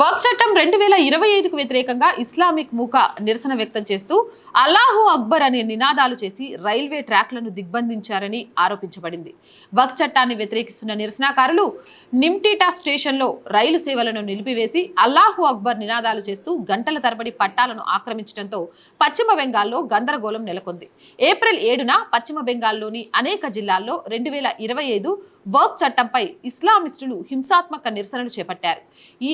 Work చట్టం రెండు వేల ఇరవై ఐదుకు వ్యతిరేకంగా ఇస్లామిక్ మూక నిరసన వ్యక్తం చేస్తూ అల్లాహు అక్బర్ అనే నినాదాలు చేసి రైల్వే ట్రాక్లను దిగ్బంధించారని ఆరోపించబడింది. వర్క్ చట్టాన్ని వ్యతిరేకిస్తున్న నిరసనకారులు నిమ్టీటా స్టేషన్లో రైలు సేవలను నిలిపివేసి అల్లాహు అక్బర్ నినాదాలు చేస్తూ గంటల తరబడి పట్టాలను ఆక్రమించడంతో పశ్చిమ బెంగాల్లో గందరగోళం నెలకొంది. ఏప్రిల్ ఏడున పశ్చిమ బెంగాల్లోని అనేక జిల్లాల్లో రెండు వేల ఇరవై ఐదు వర్క్ చట్టంపై ఇస్లామిస్టులు హింసాత్మక నిరసనలు చేపట్టారు. ఈ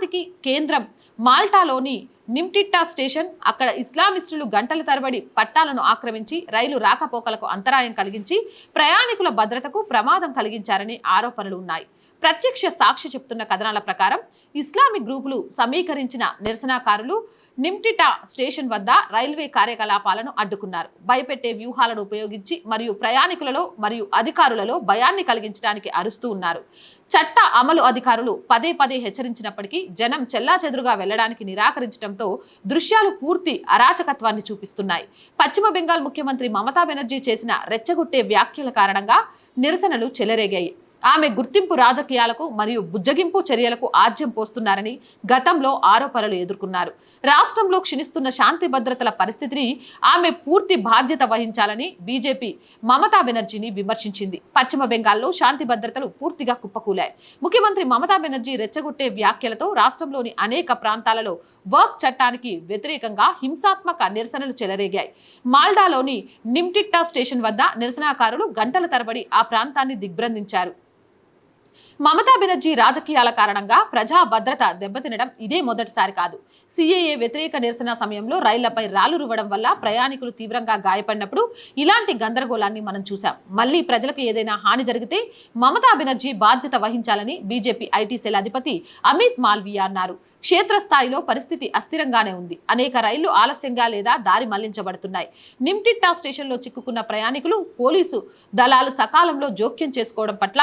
శాంతికి కేంద్రం మాల్టాలోని నిమ్టిట్టా స్టేషన్ అక్కడ ఇస్లామిస్టులు గంటల తరబడి పట్టాలను ఆక్రమించి రైలు రాకపోకలకు అంతరాయం కలిగించి ప్రయాణికుల భద్రతకు ప్రమాదం కలిగించారని ఆరోపణలు ఉన్నాయి. ప్రత్యక్ష సాక్షి చెప్తున్న కథనాల ప్రకారం ఇస్లామిక్ గ్రూపులు సమీకరించిన నిరసనకారులు నిమ్టిటా స్టేషన్ వద్ద రైల్వే కార్యకలాపాలను అడ్డుకున్నారు. భయపెట్టే వ్యూహాలను ఉపయోగించి మరియు ప్రయాణికులలో మరియు అధికారులలో భయాన్ని కలిగించడానికి అరుస్తూ ఉన్నారు. చట్ట అమలు అధికారులు పదే పదే హెచ్చరించినప్పటికీ జనం చెల్లాచెదురుగా వెళ్ళడానికి నిరాకరించడంతో దృశ్యాలు పూర్తి అరాచకత్వాన్ని చూపిస్తున్నాయి. పశ్చిమ బెంగాల్ ముఖ్యమంత్రి మమతా బెనర్జీ చేసిన రెచ్చగొట్టే వ్యాఖ్యల కారణంగా నిరసనలు చెలరేగాయి. ఆమె గుర్తింపు రాజకీయాలకు మరియు బుజ్జగింపు చర్యలకు ఆజ్యం పోస్తున్నారని గతంలో ఆరోపణలు ఎదుర్కొన్నారు. రాష్ట్రంలో క్షీణిస్తున్న శాంతి భద్రతల పరిస్థితిని ఆమె పూర్తి బాధ్యత వహించాలని బీజేపీ మమతా బెనర్జీని విమర్శించింది. పశ్చిమ బెంగాల్లో శాంతి భద్రతలు పూర్తిగా కుప్పకూలాయి. ముఖ్యమంత్రి మమతా బెనర్జీ రెచ్చగొట్టే వ్యాఖ్యలతో రాష్ట్రంలోని అనేక ప్రాంతాలలో వర్క్ చట్టానికి వ్యతిరేకంగా హింసాత్మక నిరసనలు చెలరేగాయి. మాల్డాలోని నిమ్టిట్టా స్టేషన్ వద్ద నిరసనకారులు గంటల తరబడి ఆ ప్రాంతాన్ని దిగ్బంధించారు మమతా బెనర్జీ రాజకీయాల కారణంగా ప్రజా భద్రత దెబ్బతినడం ఇదే మొదటిసారి కాదు. సిఏఏ వ్యతిరేక నిరసన సమయంలో రైళ్ళపై రాళ్ళు రువ్వడం వల్ల ప్రయాణికులు తీవ్రంగా గాయపడినప్పుడు ఇలాంటి గందరగోళాన్ని మనం చూసాం మళ్ళీ ప్రజలకు ఏదైనా హాని జరిగితే మమతా బెనర్జీ బాధ్యత వహించాలని బీజేపీ ఐటీ సెల్ అధిపతి అమిత్ మాల్వియా అన్నారు. క్షేత్రస్థాయిలో పరిస్థితి అస్థిరంగానే ఉంది. అనేక రైళ్ళు ఆలస్యంగా లేదా దారి మళ్ళించబడుతున్నాయి. నిమ్టిట్టా స్టేషన్లో చిక్కుకున్న ప్రయాణికులు పోలీసు దళాలు సకాలంలో జోక్యం చేసుకోవడం పట్ల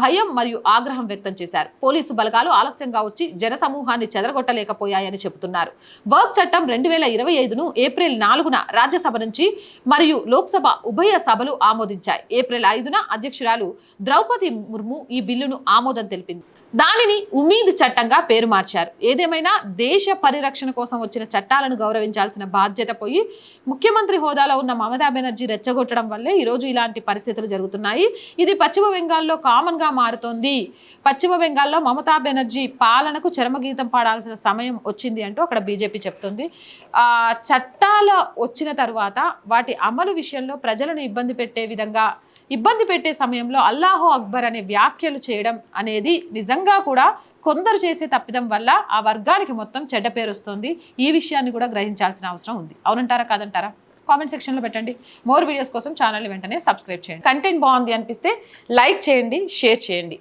భయం మరియు ఆగ్రహం వ్యక్తం చేశారు. పోలీసు బలగాలు ఆలస్యంగా వచ్చి జనసమూహాన్ని చెదరగొట్టలేకపోయాయని చెబుతున్నారు. వర్క్ చట్టం రెండు వేల ఇరవై ఐదును ఏప్రిల్ నాలుగున రాజ్యసభ నుంచి మరియు లోక్సభ ఉభయ సభలు ఆమోదించాయి. ఏప్రిల్ ఐదున అధ్యక్షురాలు ద్రౌపది ముర్ము ఈ బిల్లును ఆమోదం తెలిపింది. దానిని ఉమీద్ చట్టంగా పేరు మార్చారు. ఏదేమైనా దేశ పరిరక్షణ కోసం వచ్చిన చట్టాలను గౌరవించాల్సిన బాధ్యత పోయి ముఖ్యమంత్రి హోదాలో ఉన్న మమతా బెనర్జీ రెచ్చగొట్టడం వల్లే ఈరోజు ఇలాంటి పరిస్థితులు జరుగుతున్నాయి. ఇది పశ్చిమ బెంగాల్లో కామన్గా మారుతోంది. పశ్చిమ బెంగాల్లో మమతా బెనర్జీ పాలనకు చరమగీతం పాడాల్సిన సమయం వచ్చింది అంటూ అక్కడ బీజేపీ చెప్తుంది. చట్టాల చట్టాలు వచ్చిన తర్వాత వాటి అమలు విషయంలో ప్రజలను ఇబ్బంది పెట్టే విధంగా ఇబ్బంది పెట్టే సమయంలో అల్లాహో అక్బర్ అనే వ్యాఖ్యలు చేయడం అనేది నిజంగా కూడా కొందరు చేసే తప్పిదం వల్ల ఆ వర్గానికి మొత్తం చెడ్డ పేరు వస్తుంది. ఈ విషయాన్ని కూడా గ్రహించాల్సిన అవసరం ఉంది. అవునంటారా కాదంటారా? కామెంట్ సెక్షన్లో పెట్టండి. మోర్ వీడియోస్ కోసం ఛానల్ వెంటనే సబ్స్క్రైబ్ చేయండి. కంటెంట్ బాగుంది అనిపిస్తే లైక్ చేయండి షేర్ చేయండి.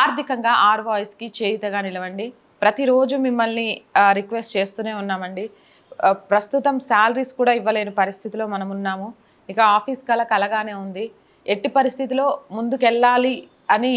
ఆర్థికంగా ఆర్ వాయిస్కి చేయుతగా నిలవండి. ప్రతిరోజు మిమ్మల్ని రిక్వెస్ట్ చేస్తూనే ఉన్నామండి. ప్రస్తుతం శాలరీస్ కూడా ఇవ్వలేని పరిస్థితిలో మనం ఉన్నాము ఇక ఆఫీస్ కల కలగానే ఉంది. ఎట్టి పరిస్థితిలో ముందుకెళ్ళాలి అని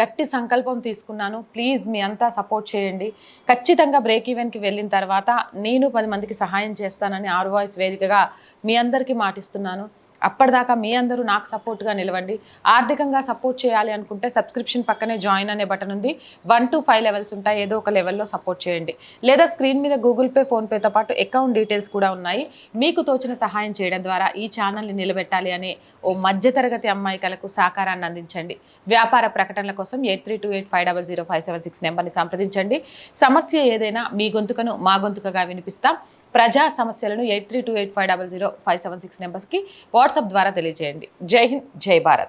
గట్టి సంకల్పం తీసుకున్నాను. ప్లీజ్ మీ అంతా సపోర్ట్ చేయండి. ఖచ్చితంగా బ్రేక్ ఈవెన్కి వెళ్ళిన తర్వాత నేను పది మందికి సహాయం చేస్తానని ఆరు వాయిస్ వేదికగా మీ అందరికీ మాటిస్తున్నాను. అప్పటిదాకా మీ అందరూ నాకు సపోర్ట్గా నిలవండి. ఆర్థికంగా సపోర్ట్ చేయాలి అనుకుంటే సబ్స్క్రిప్షన్ పక్కనే జాయిన్ అనే బటన్ ఉంది. వన్ టు ఫైవ్ లెవెల్స్ ఉంటాయి. ఏదో ఒక లెవెల్లో సపోర్ట్ చేయండి. లేదా స్క్రీన్ మీద గూగుల్ పే ఫోన్పేతో పాటు అకౌంట్ డీటెయిల్స్ కూడా ఉన్నాయి. మీకు తోచిన సహాయం చేయడం ద్వారా ఈ ఛానల్ని నిలబెట్టాలి అనే ఓ మధ్యతరగతి అమ్మాయికలకు సహకారాన్ని అందించండి. వ్యాపార ప్రకటనల కోసం eight three two eight five double zero five seven six నెంబర్ని సంప్రదించండి. సమస్య ఏదైనా మీ గొంతుకను మా గొంతుకగా వినిపిస్తాం. ప్రజా సమస్యలను eight three two eight five double zero five seven six నెంబర్స్కి వాట్సాప్ ద్వారా తెలియజేయండి. జై హింద్ జై భారత్.